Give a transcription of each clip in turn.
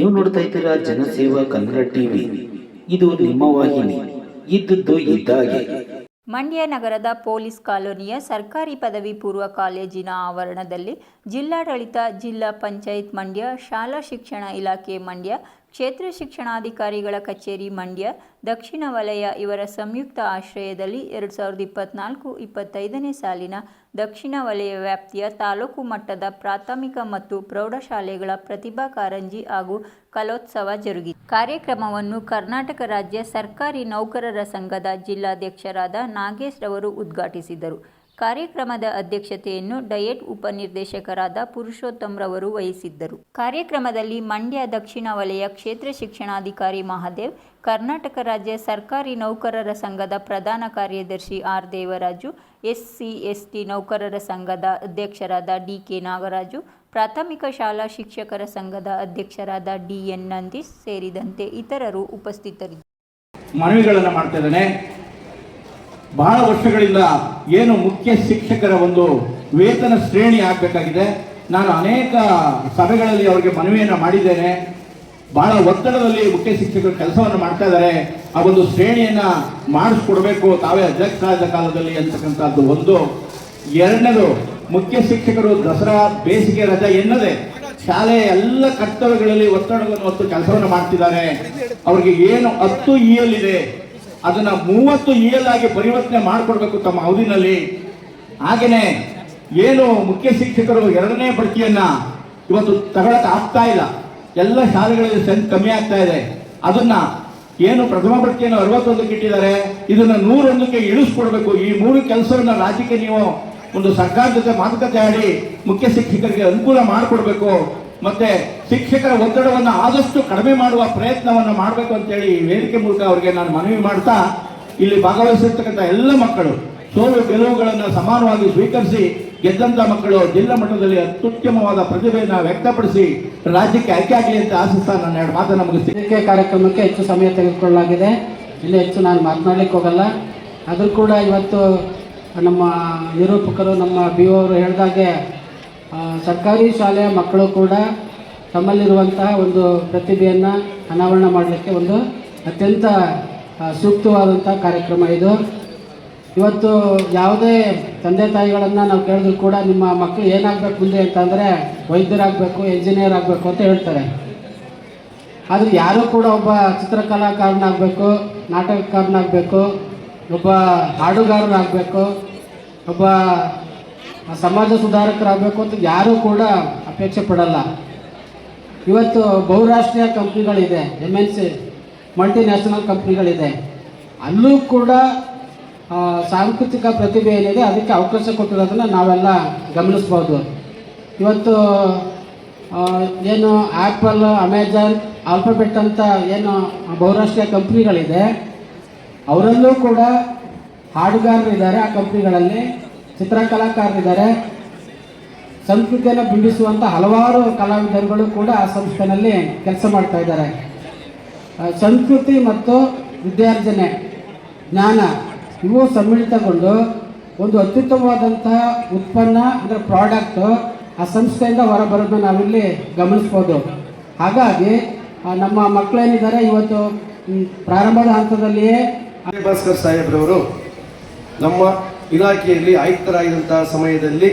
ನೀವು ನೋಡ್ತಾ ಇದ್ದೀರಾ ಜನಸೇವಾ ಕನ್ನಡ ಟಿವಿ. ಇದು ನಿಮ್ಮ ವಾಹಿನಿ. ಇದ್ದದ್ದು ಇದ್ದಾಗೆ. ಮಂಡ್ಯ ನಗರದ ಪೊಲೀಸ್ ಕಾಲೋನಿಯ ಸರ್ಕಾರಿ ಪದವಿ ಪೂರ್ವ ಕಾಲೇಜಿನ ಆವರಣದಲ್ಲಿ ಜಿಲ್ಲಾಡಳಿತ ಜಿಲ್ಲಾ ಪಂಚಾಯತ್ ಮಂಡ್ಯ, ಶಾಲಾ ಶಿಕ್ಷಣ ಇಲಾಖೆ ಮಂಡ್ಯ ಕ್ಷೇತ್ರ ಶಿಕ್ಷಣಾಧಿಕಾರಿಗಳ ಕಚೇರಿ ಮಂಡ್ಯ, ದಕ್ಷಿಣ ವಲಯ ಇವರ ಸಂಯುಕ್ತ ಆಶ್ರಯದಲ್ಲಿ ಎರಡು ಸಾವಿರದ ಇಪ್ಪತ್ನಾಲ್ಕು ಇಪ್ಪತ್ತೈದನೇ ಸಾಲಿನ ದಕ್ಷಿಣ ವಲಯ ವ್ಯಾಪ್ತಿಯ ತಾಲೂಕು ಮಟ್ಟದ ಪ್ರಾಥಮಿಕ ಮತ್ತು ಪ್ರೌಢಶಾಲೆಗಳ ಪ್ರತಿಭಾ ಕಾರಂಜಿ ಹಾಗೂ ಕಲೋತ್ಸವ ಜರುಗಿತು ಕಾರ್ಯಕ್ರಮವನ್ನು ಕರ್ನಾಟಕ ರಾಜ್ಯ ಸರ್ಕಾರಿ ನೌಕರರ ಸಂಘದ ಜಿಲ್ಲಾಧ್ಯಕ್ಷರಾದ ನಾಗೇಶ್ ರವರು ಉದ್ಘಾಟಿಸಿದರು. ಕಾರ್ಯಕ್ರಮದ ಅಧ್ಯಕ್ಷತೆಯನ್ನು ಡಯಟ್ ಉಪನಿರ್ದೇಶಕರಾದ ಪುರುಷೋತ್ತಮ್ ರವರು ವಹಿಸಿದ್ದರು. ಕಾರ್ಯಕ್ರಮದಲ್ಲಿ ಮಂಡ್ಯ ದಕ್ಷಿಣ ವಲಯ ಕ್ಷೇತ್ರ ಶಿಕ್ಷಣಾಧಿಕಾರಿ ಮಹಾದೇವ್, ಕರ್ನಾಟಕ ರಾಜ್ಯ ಸರ್ಕಾರಿ ನೌಕರರ ಸಂಘದ ಪ್ರಧಾನ ಕಾರ್ಯದರ್ಶಿ ಆರ್ ದೇವರಾಜು, ಎಸ್ಸಿ, ಎಸ್ಟಿ ನೌಕರರ ಸಂಘದ ಅಧ್ಯಕ್ಷರಾದ ಡಿಕೆ ನಾಗರಾಜು, ಪ್ರಾಥಮಿಕ ಶಾಲಾ ಶಿಕ್ಷಕರ ಸಂಘದ ಅಧ್ಯಕ್ಷರಾದ ಡಿಎನ್ ನಂದೀಶ್ ಸೇರಿದಂತೆ ಇತರರು ಉಪಸ್ಥಿತರಿದ್ದರು. ಬಹಳ ವರ್ಷಗಳಿಂದ ಏನು ಮುಖ್ಯ ಶಿಕ್ಷಕರ ಒಂದು ವೇತನ ಶ್ರೇಣಿ ಆಗಬೇಕಾಗಿದೆ. ನಾನು ಅನೇಕ ಸಭೆಗಳಲ್ಲಿ ಅವರಿಗೆ ಮನವಿಯನ್ನು ಮಾಡಿದ್ದೇನೆ. ಬಹಳ ಒತ್ತಡದಲ್ಲಿ ಮುಖ್ಯ ಶಿಕ್ಷಕರು ಕೆಲಸವನ್ನು ಮಾಡ್ತಾ ಇದ್ದಾರೆ. ಆ ಒಂದು ಶ್ರೇಣಿಯನ್ನು ಮಾಡಿಸ್ಕೊಡ್ಬೇಕು, ತಾವೇ ಅಧ್ಯಕ್ಷರಾದ ಕಾಲದಲ್ಲಿ ಅಂತಕ್ಕಂಥದ್ದು ಒಂದು. ಎರಡನೇದು, ಮುಖ್ಯ ಶಿಕ್ಷಕರು ದಸರಾ ಬೇಸಿಗೆ ರಜೆ ಎನ್ನದೆ ಶಾಲೆಯ ಎಲ್ಲ ಕರ್ತವ್ಯಗಳಲ್ಲಿ ಒತ್ತಡವನ್ನು ಹೊತ್ತು ಕೆಲಸವನ್ನು ಮಾಡ್ತಿದ್ದಾರೆ. ಅವರಿಗೆ ಏನು ಹತ್ತು ಇಎಲ್ ಇದೆ ಅದನ್ನ ಮೂವತ್ತು ಇಎಲ್ ಆಗಿ ಪರಿವರ್ತನೆ ಮಾಡಿಕೊಡ್ಬೇಕು ತಮ್ಮ ಅವಧಿನಲ್ಲಿ. ಹಾಗೇನೆ ಏನು ಮುಖ್ಯ ಶಿಕ್ಷಕರು ಎರಡನೇ ಬಡ್ತಿಯನ್ನ ಇವತ್ತು ತಗೊಳಕ್ ಆಗ್ತಾ ಇಲ್ಲ. ಎಲ್ಲ ಶಾಲೆಗಳಲ್ಲಿ ಸಂಖ್ಯೆ ಕಮ್ಮಿ ಆಗ್ತಾ ಇದೆ. ಅದನ್ನ ಏನು ಪ್ರಥಮ ಬಡ್ತಿಯನ್ನು ಅರವತ್ತೊಂದಕ್ಕೆ ಇಟ್ಟಿದ್ದಾರೆ, ಇದನ್ನ ನೂರೊಂದಕ್ಕೆ ಇಳಿಸ್ಕೊಡ್ಬೇಕು. ಈ ಮೂರು ಕೆಲಸವನ್ನ ರಾಜ್ಯಕ್ಕೆ ನೀವು ಒಂದು ಸರ್ಕಾರದ ಜೊತೆ ಮಾತುಕತೆ ಆಡಿ ಮುಖ್ಯ ಶಿಕ್ಷಕರಿಗೆ ಅನುಕೂಲ ಮಾಡಿಕೊಡ್ಬೇಕು. ಮತ್ತೆ ಶಿಕ್ಷಕರ ಒತ್ತಡವನ್ನು ಆದಷ್ಟು ಕಡಿಮೆ ಮಾಡುವ ಪ್ರಯತ್ನವನ್ನು ಮಾಡಬೇಕು ಅಂತೇಳಿ ವೇದಿಕೆ ಮೂಲಕ ಅವರಿಗೆ ನಾನು ಮನವಿ ಮಾಡ್ತಾ, ಇಲ್ಲಿ ಭಾಗವಹಿಸಿರ್ತಕ್ಕಂಥ ಎಲ್ಲ ಮಕ್ಕಳು ಸೋಲು ಗೆಲುವುಗಳನ್ನು ಸಮಾನವಾಗಿ ಸ್ವೀಕರಿಸಿ, ಗೆದ್ದಂಥ ಮಕ್ಕಳು ಜಿಲ್ಲಾ ಮಟ್ಟದಲ್ಲಿ ಅತ್ಯುತ್ತಮವಾದ ಪ್ರತಿಭೆಯನ್ನು ವ್ಯಕ್ತಪಡಿಸಿ ರಾಜ್ಯಕ್ಕೆ ಆಯ್ಕೆ ಆಗಲಿ ಅಂತ ಆಶಿಸ್ತಾ ನಾನು ಎರಡು ಮಾತು ನಮಗೆ ಸಿಕ್ಕೆ ಕಾರ್ಯಕ್ರಮಕ್ಕೆ ಹೆಚ್ಚು ಸಮಯ ತೆಗೆದುಕೊಳ್ಳಲಾಗಿದೆ. ಇಲ್ಲಿ ಹೆಚ್ಚು ನಾನು ಮಾತನಾಡಲಿಕ್ಕೆ ಹೋಗಲ್ಲ. ಆದರೂ ಕೂಡ ಇವತ್ತು ನಮ್ಮ ನಿರೂಪಕರು, ನಮ್ಮ ಬಿ ಅವರು ಹೇಳಿದಾಗೆ ಸರ್ಕಾರಿ ಶಾಲೆಯ ಮಕ್ಕಳು ಕೂಡ ತಮ್ಮಲ್ಲಿರುವಂತಹ ಒಂದು ಪ್ರತಿಭೆಯನ್ನು ಅನಾವರಣ ಮಾಡಲಿಕ್ಕೆ ಒಂದು ಅತ್ಯಂತ ಸೂಕ್ತವಾದಂಥ ಕಾರ್ಯಕ್ರಮ ಇದು. ಇವತ್ತು ಯಾವುದೇ ತಂದೆ ತಾಯಿಗಳನ್ನು ನಾವು ಕೇಳಿದ್ರು ಕೂಡ ನಿಮ್ಮ ಮಕ್ಕಳು ಏನಾಗಬೇಕು ಮುಂದೆ ಅಂತಂದರೆ ವೈದ್ಯರಾಗಬೇಕು ಇಂಜಿನಿಯರ್ ಆಗಬೇಕು ಅಂತ ಹೇಳ್ತಾರೆ. ಆದರೆ ಯಾರೂ ಕೂಡ ಒಬ್ಬ ಚಿತ್ರಕಲಾಕಾರನಾಗಬೇಕು, ನಾಟಕಕಾರನಾಗಬೇಕು, ಒಬ್ಬ ಹಾಡುಗಾರನಾಗಬೇಕು ಒಬ್ಬ ಸಮಾಜ ಸುಧಾರಕರಾಗಬೇಕು ಅಂತ ಯಾರೂ ಕೂಡ ಅಪೇಕ್ಷೆ ಪಡಲ್ಲ. ಇವತ್ತು ಬಹುರಾಷ್ಟ್ರೀಯ ಕಂಪ್ನಿಗಳಿದೆ ಎಂ ಎನ್ ಸಿ ಮಲ್ಟಿನ್ಯಾಷನಲ್ ಕಂಪ್ನಿಗಳಿದೆ. ಅಲ್ಲೂ ಕೂಡ ಸಾಂಸ್ಕೃತಿಕ ಪ್ರತಿಭೆ ಏನಿದೆ, ಅದಕ್ಕೆ ಅವಕಾಶ ಕೊಟ್ಟಿರೋದನ್ನು ನಾವೆಲ್ಲ ಗಮನಿಸ್ಬೋದು. ಇವತ್ತು ಏನು ಆ್ಯಪಲ್ ಅಮೆಜಾನ್ ಆಲ್ಫಾಬೆಟ್ ಅಂತ ಏನು ಬಹುರಾಷ್ಟ್ರೀಯ ಕಂಪ್ನಿಗಳಿದೆ, ಅವರಲ್ಲೂ ಕೂಡ ಹಾಡುಗಾರರಿದ್ದಾರೆ ಆ ಕಂಪ್ನಿಗಳಲ್ಲಿ ಚಿತ್ರಕಲಾಕಾರರಿದ್ದಾರೆ ಸಂಸ್ಕೃತಿಯನ್ನು ಬಿಂಬಿಸುವಂಥ ಹಲವಾರು ಕಲಾವಿದರುಗಳು ಕೂಡ ಆ ಸಂಸ್ಥೆನಲ್ಲಿ ಕೆಲಸ ಮಾಡ್ತಾ ಇದ್ದಾರೆ. ಸಂಸ್ಕೃತಿ ಮತ್ತು ವಿದ್ಯಾರ್ಜನೆ, ಜ್ಞಾನ ಇವು ಸಮ್ಮಿಳಿತಗೊಂಡು ಒಂದು ಅತ್ಯುತ್ತಮವಾದಂತಹ ಉತ್ಪನ್ನ ಅಂದರೆ ಪ್ರಾಡಕ್ಟು ಆ ಸಂಸ್ಥೆಯಿಂದ ಹೊರಬರೋದನ್ನ ನಾವಿಲ್ಲಿ ಗಮನಿಸ್ಬೋದು. ಹಾಗಾಗಿ ನಮ್ಮ ಮಕ್ಕಳೇನಿದ್ದಾರೆ ಇವತ್ತು ಪ್ರಾರಂಭದ ಹಂತದಲ್ಲಿಯೇ ಭಾಸ್ಕರ್ ಸಾಹೇಬ್ರವರು ನಮ್ಮ ಇಲಾಖೆಯಲ್ಲಿ ಆಯುಕ್ತರಾಗಿದ್ದಂತಹ ಸಮಯದಲ್ಲಿ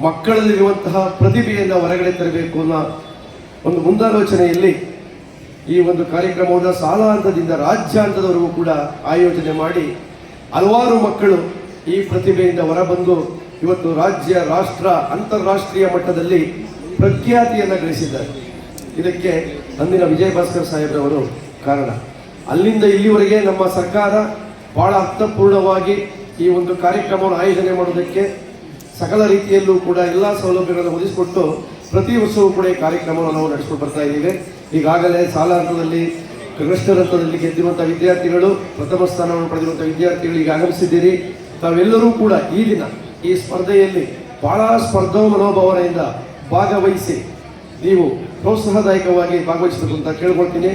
ಮಕ್ಕಳಲ್ಲಿರುವಂತಹ ಪ್ರತಿಭೆಯನ್ನು ಹೊರಗಡೆ ತರಬೇಕು ಅನ್ನೋ ಒಂದು ಮುಂದಾಲೋಚನೆಯಲ್ಲಿ ಈ ಒಂದು ಕಾರ್ಯಕ್ರಮವನ್ನು ಶಾಲಾ ಹಂತದಿಂದ ರಾಜ್ಯ ಹಂತದವರೆಗೂ ಕೂಡ ಆಯೋಜನೆ ಮಾಡಿ ಹಲವಾರು ಮಕ್ಕಳು ಈ ಪ್ರತಿಭೆಯಿಂದ ಹೊರಬಂದು ಇವತ್ತು ರಾಜ್ಯ, ರಾಷ್ಟ್ರ, ಅಂತಾರಾಷ್ಟ್ರೀಯ ಮಟ್ಟದಲ್ಲಿ ಪ್ರಖ್ಯಾತಿಯನ್ನು ಗಳಿಸಿದ್ದಾರೆ. ಇದಕ್ಕೆ ಅಂದಿನ ವಿಜಯ ಭಾಸ್ಕರ್ ಸಾಹೇಬ್ರವರು ಕಾರಣ. ಅಲ್ಲಿಂದ ಇಲ್ಲಿವರೆಗೆ ನಮ್ಮ ಸರ್ಕಾರ ಬಹಳ ಅರ್ಥಪೂರ್ಣವಾಗಿ ಈ ಒಂದು ಕಾರ್ಯಕ್ರಮವನ್ನು ಆಯೋಜನೆ ಮಾಡೋದಕ್ಕೆ ಸಕಲ ರೀತಿಯಲ್ಲೂ ಕೂಡ ಎಲ್ಲ ಸೌಲಭ್ಯಗಳನ್ನು ಒದಗಿಸಿಕೊಟ್ಟು ಪ್ರತಿ ವರ್ಷವೂ ಕೂಡ ಈ ಕಾರ್ಯಕ್ರಮವನ್ನು ನಾವು ನಡೆಸ್ಕೊಂಡು ಬರ್ತಾ ಇದ್ದೀವಿ. ಈಗಾಗಲೇ ಸಾಲ ಹಂತದಲ್ಲಿ ಕನಿಷ್ಠರ ಹಂತದಲ್ಲಿ ಗೆದ್ದಿರುವಂಥ ವಿದ್ಯಾರ್ಥಿಗಳು, ಪ್ರಥಮ ಸ್ಥಾನವನ್ನು ಪಡೆದಿರುವಂಥ ವಿದ್ಯಾರ್ಥಿಗಳು ಈಗ ಆಗಮಿಸಿದ್ದೀರಿ. ತಾವೆಲ್ಲರೂ ಕೂಡ ಈ ದಿನ ಈ ಸ್ಪರ್ಧೆಯಲ್ಲಿ ಬಹಳ ಸ್ಪರ್ಧಾ ಮನೋಭಾವನೆಯಿಂದ ಭಾಗವಹಿಸಿ ನೀವು ಪ್ರೋತ್ಸಾಹದಾಯಕವಾಗಿ ಭಾಗವಹಿಸಬೇಕು ಅಂತ ಕೇಳ್ಕೊಳ್ತೀನಿ.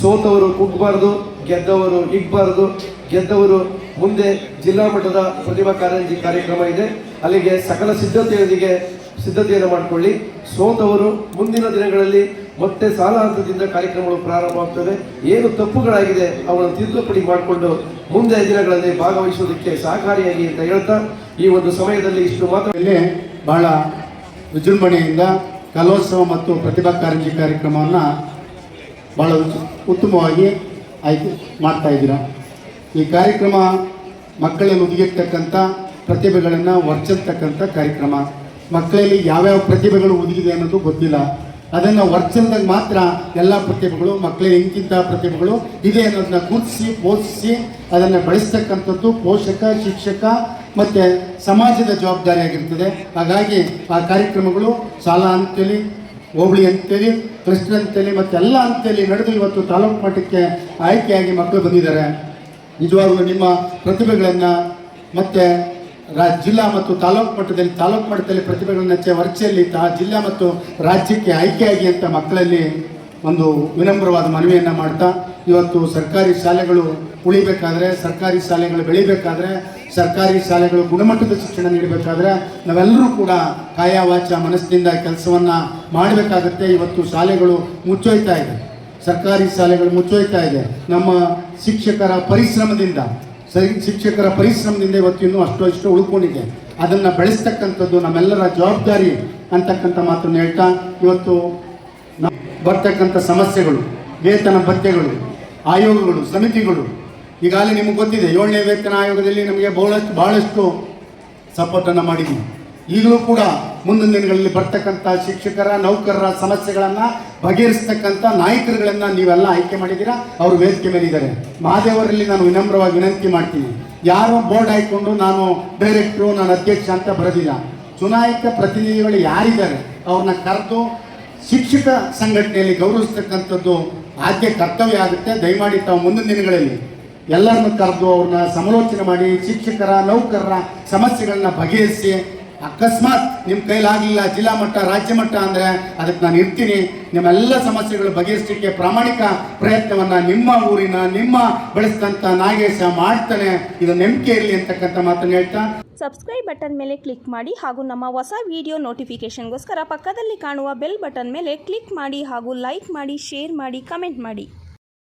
ಸೋತವರು ಕುಗ್ಬಾರ್ದು, ಗೆದ್ದವರು ಇಗ್ಬಾರ್ದು ಗೆದ್ದವರು ಮುಂದೆ ಜಿಲ್ಲಾ ಮಟ್ಟದ ಪ್ರತಿಭಾ ಕಾರಂಜಿ ಕಾರ್ಯಕ್ರಮ ಇದೆ. ಅಲ್ಲಿಗೆ ಸಕಲ ಸಿದ್ಧತೆಯೊಂದಿಗೆ ಸಿದ್ಧತೆಯನ್ನು ಮಾಡಿಕೊಳ್ಳಿ. ಸೋತವರು ಮುಂದಿನ ದಿನಗಳಲ್ಲಿ ಮತ್ತೆ ಸಾಲ ಹಂತದಿಂದ ಕಾರ್ಯಕ್ರಮಗಳು ಪ್ರಾರಂಭವಾಗ್ತವೆ ಏನು ತಪ್ಪುಗಳಾಗಿದೆ ಅವನ್ನು ತಿದ್ದುಪಡಿ ಮಾಡಿಕೊಂಡು ಮುಂದೆ ದಿನಗಳಲ್ಲಿ ಭಾಗವಹಿಸುವುದಕ್ಕೆ ಸಹಕಾರಿಯಾಗಿ ಅಂತ ಹೇಳ್ತಾ, ಈ ಒಂದು ಸಮಯದಲ್ಲಿ ಇಷ್ಟು ಮಾತ್ರ ಬಹಳ ವಿಜೃಂಭಣೆಯಿಂದ ಕಲೋತ್ಸವ ಮತ್ತು ಪ್ರತಿಭಾ ಕಾರಂಜಿ ಕಾರ್ಯಕ್ರಮವನ್ನು ಬಹಳ ಉತ್- ಉತ್ತಮವಾಗಿ ಆಯ್ಕೆ ಮಾಡ್ತಾ ಇದ್ದೀರಾ? ಈ ಕಾರ್ಯಕ್ರಮ ಮಕ್ಕಳಲ್ಲಿ ಒದಗಿರ್ತಕ್ಕಂಥ ಪ್ರತಿಭೆಗಳನ್ನು ವರ್ಚಲ್ತಕ್ಕಂಥ ಕಾರ್ಯಕ್ರಮ. ಮಕ್ಕಳಲ್ಲಿ ಯಾವ್ಯಾವ ಪ್ರತಿಭೆಗಳು ಒದಗಿದೆ ಅನ್ನೋದು ಗೊತ್ತಿಲ್ಲ. ಅದನ್ನು ವರ್ಚಲ್ದಾಗ ಮಾತ್ರ ಎಲ್ಲ ಪ್ರತಿಭೆಗಳು, ಮಕ್ಕಳ ಇಂತಿಂಥ ಪ್ರತಿಭೆಗಳು ಇದೆ ಅನ್ನೋದನ್ನ ಗುರುತಿಸಿ ಪೋಷಿಸಿ ಅದನ್ನು ಬೆಳೆಸ್ತಕ್ಕಂಥದ್ದು ಪೋಷಕ, ಶಿಕ್ಷಕ ಮತ್ತು ಸಮಾಜದ ಜವಾಬ್ದಾರಿಯಾಗಿರ್ತದೆ ಹಾಗಾಗಿ ಆ ಕಾರ್ಯಕ್ರಮಗಳು ಶಾಲಾ ಅಂತೇಳಿ, ಹೋಬಳಿ ಅಂತೇಳಿ ಕ್ಲಸ್ಟರ್ ಅಂತೇಳಿ ಮತ್ತು ಎಲ್ಲ ಅಂತೇಳಿ ನಡೆದು ಇವತ್ತು ತಾಲೂಕು ಮಟ್ಟಕ್ಕೆ ಆಯ್ಕೆಯಾಗಿ ಮಕ್ಕಳು ಬಂದಿದ್ದಾರೆ. ನಿಜವಾಗ್ಲೂ ನಿಮ್ಮ ಪ್ರತಿಭೆಗಳನ್ನು ಮತ್ತು ರಾ, ಜಿಲ್ಲಾ ಮತ್ತು ತಾಲೂಕು ಮಟ್ಟದಲ್ಲಿ ತಾಲೂಕು ಮಟ್ಟದಲ್ಲಿ ಪ್ರತಿಭೆಗಳನ್ನು ವರ್ಚೆಯಲ್ಲಿ ತಾ, ಜಿಲ್ಲಾ ಮತ್ತು ರಾಜ್ಯಕ್ಕೆ ಆಯ್ಕೆಯಾಗಿ ಅಂತ ಮಕ್ಕಳಲ್ಲಿ ಒಂದು ವಿನಮ್ರವಾದ ಮನವಿಯನ್ನು ಮಾಡ್ತಾ, ಇವತ್ತು ಸರ್ಕಾರಿ ಶಾಲೆಗಳು ಉಳಿಬೇಕಾದ್ರೆ, ಸರ್ಕಾರಿ ಶಾಲೆಗಳು ಬೆಳಿಬೇಕಾದ್ರೆ, ಸರ್ಕಾರಿ ಶಾಲೆಗಳು ಗುಣಮಟ್ಟದ ಶಿಕ್ಷಣ ನೀಡಬೇಕಾದ್ರೆ ನಾವೆಲ್ಲರೂ ಕೂಡ ಕಾಯವಾಚ ಮನಸ್ಸಿನಿಂದ ಕೆಲಸವನ್ನು ಮಾಡಬೇಕಾಗತ್ತೆ. ಇವತ್ತು ಶಾಲೆಗಳು ಮುಚ್ಚೋಯ್ತಾ ಇದೆ. ಸರ್ಕಾರಿ ಶಾಲೆಗಳು ಮುಚ್ಚೋಯ್ತಾ ಇದೆ. ನಮ್ಮ ಶಿಕ್ಷಕರ ಪರಿಶ್ರಮದಿಂದ, ಸರಿ, ಶಿಕ್ಷಕರ ಪರಿಶ್ರಮದಿಂದ ಇವತ್ತು ಇನ್ನೂ ಅಷ್ಟು ಉಳ್ಕೊಂಡಿದೆ. ಅದನ್ನು ಬೆಳೆಸ್ತಕ್ಕಂಥದ್ದು ನಮ್ಮೆಲ್ಲರ ಜವಾಬ್ದಾರಿ ಅಂತಕ್ಕಂಥ ಮಾತನ್ನು ಹೇಳ್ತಾ, ಇವತ್ತು ಬರ್ತಕ್ಕಂಥ ಸಮಸ್ಯೆಗಳು, ವೇತನ ಭತ್ಯೆಗಳು, ಆಯೋಗಗಳು, ಸಮಿತಿಗಳು, ಈಗಾಗಲೇ ನಿಮಗೆ ಗೊತ್ತಿದೆ, ಏಳನೇ ವೇತನ ಆಯೋಗದಲ್ಲಿ ನಮಗೆ ಬಹಳಷ್ಟು ಬಹಳಷ್ಟು ಸಪೋರ್ಟನ್ನು ಮಾಡಿದ್ವಿ ಈಗಲೂ ಕೂಡ ಮುಂದಿನ ದಿನಗಳಲ್ಲಿ ಬರ್ತಕ್ಕಂಥ ಶಿಕ್ಷಕರ, ನೌಕರರ ಸಮಸ್ಯೆಗಳನ್ನು ಬಗೆಹರಿಸ್ತಕ್ಕಂಥ ನಾಯಕರುಗಳನ್ನು ನೀವೆಲ್ಲ ಆಯ್ಕೆ ಮಾಡಿದ್ದೀರಾ? ಅವರು ವೇದಿಕೆ ಮೇಲಿದ್ದಾರೆ ಮಹಾದೇವರಲ್ಲಿ ನಾನು ವಿನಮ್ರವಾಗಿ ವಿನಂತಿ ಮಾಡ್ತೀನಿ. ಯಾರೋ ಬೋರ್ಡ್ ಹಾಕ್ಕೊಂಡು ನಾನು ಡೈರೆಕ್ಟ್ರು, ನಾನು ಅಧ್ಯಕ್ಷ ಅಂತ ಬರೋದಿಲ್ಲ. ಚುನಾಯಿತ ಪ್ರತಿನಿಧಿಗಳು ಯಾರಿದ್ದಾರೆ? ಅವ್ರನ್ನ ಕರೆದು ಶಿಕ್ಷಕ ಸಂಘಟನೆಯಲ್ಲಿ ಗೌರವಿಸ್ತಕ್ಕಂಥದ್ದು ಆದ್ಯ ಕರ್ತವ್ಯ ಆಗುತ್ತೆ. ದಯಮಾಡಿ ತಾವು ಮುಂದಿನ ದಿನಗಳಲ್ಲಿ ಎಲ್ಲರನ್ನು ಕರೆದು ಅವ್ರನ್ನ ಸಮಾಲೋಚನೆ ಮಾಡಿ, ಶಿಕ್ಷಕರ, ನೌಕರರ ಸಮಸ್ಯೆಗಳನ್ನ ಬಗೆಹರಿಸಿ ಅಕಸ್ಮಾತ್ ನಿಮ್ಮ ಕೈಲಾಗಲಿಲ್ಲ ಜಿಲ್ಲಾ ಮಟ್ಟ, ರಾಜ್ಯ ಮಟ್ಟ ಅಂದರೆ ಅದಕ್ಕೆ ನಾನು ಇರ್ತೀನಿ. ನಿಮ್ಮೆಲ್ಲ ಸಮಸ್ಯೆಗಳು ಬಗೆಹರಿಸಲಿಕ್ಕೆ ಪ್ರಾಮಾಣಿಕ ಪ್ರಯತ್ನವನ್ನು ನಿಮ್ಮ ಊರಿನ, ನಿಮ್ಮ ಬೆಳೆಸಿದಂಥ ನಾಗೇಶ ಮಾಡ್ತಾನೆ. ಇದು ನಂಬಿಕೆ ಇರಲಿ ಅಂತಕ್ಕಂಥ ಮಾತನ್ನು ಹೇಳ್ತಾ. ಸಬ್ಸ್ಕ್ರೈಬ್ ಬಟನ್ ಮೇಲೆ ಕ್ಲಿಕ್ ಮಾಡಿ ಹಾಗೂ ನಮ್ಮ ಹೊಸ ವಿಡಿಯೋ ನೋಟಿಫಿಕೇಷನ್ಗೋಸ್ಕರ ಪಕ್ಕದಲ್ಲಿ ಕಾಣುವ ಬೆಲ್ ಬಟನ್ ಮೇಲೆ ಕ್ಲಿಕ್ ಮಾಡಿ ಹಾಗೂ ಲೈಕ್ ಮಾಡಿ ಶೇರ್ ಮಾಡಿ ಕಮೆಂಟ್ ಮಾಡಿ.